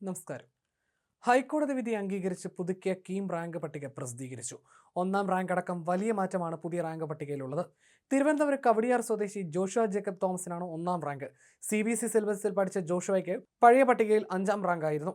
നമസ്കാരം. ഹൈക്കോടതി വിധി അംഗീകരിച്ച് പുതുക്കിയ കീം റാങ്ക് പട്ടിക പ്രസിദ്ധീകരിച്ചു. ഒന്നാം റാങ്ക് അടക്കം വലിയ മാറ്റമാണ് പുതിയ റാങ്ക് പട്ടികയിലുള്ളത്. തിരുവനന്തപുരം കവടിയാർ സ്വദേശി ജോഷുവ ജേക്കബ് തോമസിനാണ് ഒന്നാം rank. C B S E സിലബസിൽ പഠിച്ച ജോഷുവയ്ക്ക് പഴയ പട്ടികയിൽ അഞ്ചാം റാങ്ക് ആയിരുന്നു.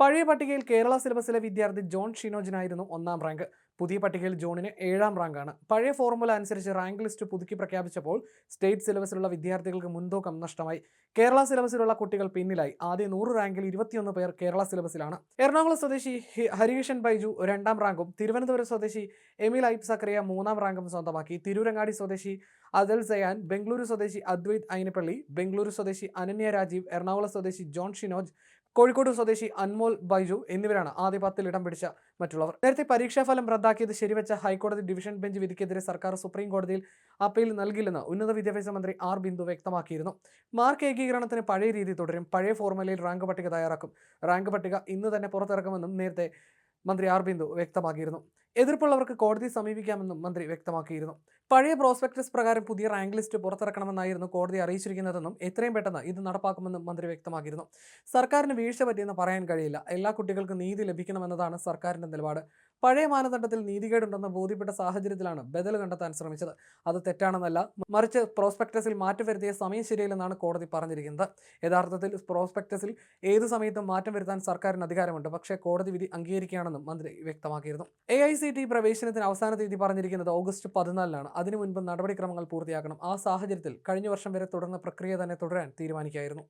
പഴയ പട്ടികയിൽ കേരള സിലബസിലെ വിദ്യാർത്ഥി ജോൺ ഷിനോജിനായിരുന്നു ഒന്നാം റാങ്ക്. പുതിയ പട്ടികയിൽ ജോണിന് ഏഴാം റാങ്കാണ്. പഴയ ഫോർമുല അനുസരിച്ച് റാങ്ക് ലിസ്റ്റ് പുതുക്കി പ്രഖ്യാപിച്ചപ്പോൾ സ്റ്റേറ്റ് സിലബസിലുള്ള വിദ്യാർത്ഥികൾക്ക് മുൻതൂക്കം നഷ്ടമായി. കേരള സിലബസിലുള്ള കുട്ടികൾ പിന്നിലായി. ആദ്യ നൂറ് റാങ്കിൽ ഇരുപത്തിയൊന്ന് പേർ കേരള സിലബസിലാണ്. എറണാകുളം സ്വദേശി ഹരികൃഷ്ണൻ ബൈജു രണ്ടാം റാങ്കും. തിരുവനന്തപുരം സ്വദേശി എമിൽ ഐബ് സക്രിയ മൂന്നാം റാങ്കും സ്വന്തമാക്കി. തിരൂരങ്ങാടി സ്വദേശി അദൽ സയാൻ ബംഗളൂരു സ്വദേശി അദ്വൈത് അയിനപ്പള്ളി ബംഗളൂരു സ്വദേശി അനന്യ രാജീവ് എറണാകുളം സ്വദേശി ജോൺ ഷിനോജ് കോഴിക്കോട് സ്വദേശി അൻമോൾ ബൈജു എന്നിവരാണ് ആദ്യ പത്തിൽ ഇടം പിടിച്ച മറ്റുള്ളവർ. നേരത്തെ പരീക്ഷാഫലം റദ്ദാക്കിയത് ശരിവെച്ച ഹൈക്കോടതി ഡിവിഷൻ ബെഞ്ച് വിധിക്കെതിരെ സർക്കാർ സുപ്രീം കോടതിയിൽ അപ്പീൽ നൽകില്ലെന്ന് ഉന്നത വിദ്യാഭ്യാസ മന്ത്രി ആർ ബിന്ദു വ്യക്തമാക്കിയിരുന്നു. മാർക്ക് ഏകീകരണത്തിന് പഴയ രീതി തുടരും. പഴയ ഫോർമുലയിൽ റാങ്ക് പട്ടിക തയ്യാറാക്കും. റാങ്ക് പട്ടിക ഇന്ന് തന്നെ പുറത്തിറക്കുമെന്നും നേരത്തെ മന്ത്രി ആർ ബിന്ദു വ്യക്തമാക്കിയിരുന്നു. എതിർപ്പുള്ളവർക്ക് കോടതി സമീപിക്കാമെന്നും മന്ത്രി വ്യക്തമാക്കിയിരുന്നു. പഴയ പ്രോസ്പെക്ടസ് പ്രകാരം പുതിയ റാങ്ക് ലിസ്റ്റ് പുറത്തിറക്കണമെന്നായിരുന്നു കോടതി അറിയിച്ചിരിക്കുന്നതെന്നും എത്രയും പെട്ടെന്ന് ഇത് നടപ്പാക്കുമെന്നും മന്ത്രി വ്യക്തമാക്കിയിരുന്നു. സർക്കാരിന് വീഴ്ച പറ്റിയെന്ന് പറയാൻ കഴിയില്ല. എല്ലാ കുട്ടികൾക്കും നീതി ലഭിക്കണമെന്നതാണ് സർക്കാരിന്റെ നിലപാട്. പഴയ മാനദണ്ഡത്തിൽ നീതികേടുണ്ടെന്ന് ബോധ്യപ്പെട്ട സാഹചര്യത്തിലാണ് ബദൽ കണ്ടെത്താൻ ശ്രമിച്ചത്. അത് തെറ്റാണെന്നല്ല മറിച്ച് പ്രോസ്പെക്ടസിൽ മാറ്റം വരുത്തിയ സമയം ശരിയല്ലെന്നാണ് കോടതി പറഞ്ഞിരിക്കുന്നത്. യഥാർത്ഥത്തിൽ പ്രോസ്പെക്ടസിൽ ഏത് സമയത്തും മാറ്റം വരുത്താൻ സർക്കാരിന് അധികാരമുണ്ട്. പക്ഷേ കോടതി വിധി അംഗീകരിക്കുകയാണെന്നും മന്ത്രി വ്യക്തമാക്കിയിരുന്നു. എ പ്രവേശനത്തിന് അവസാന തീയതി പറഞ്ഞിരിക്കുന്നത് ഓഗസ്റ്റ് പതിനാലിനാണ്. അതിനു മുൻപ് നടപടിക്രമങ്ങൾ പൂർത്തിയാക്കണം. ആ സാഹചര്യത്തിൽ കഴിഞ്ഞ വർഷം വരെ തുടർന്ന പ്രക്രിയ തന്നെ തുടരാൻ തീരുമാനിക്കുകയായിരുന്നു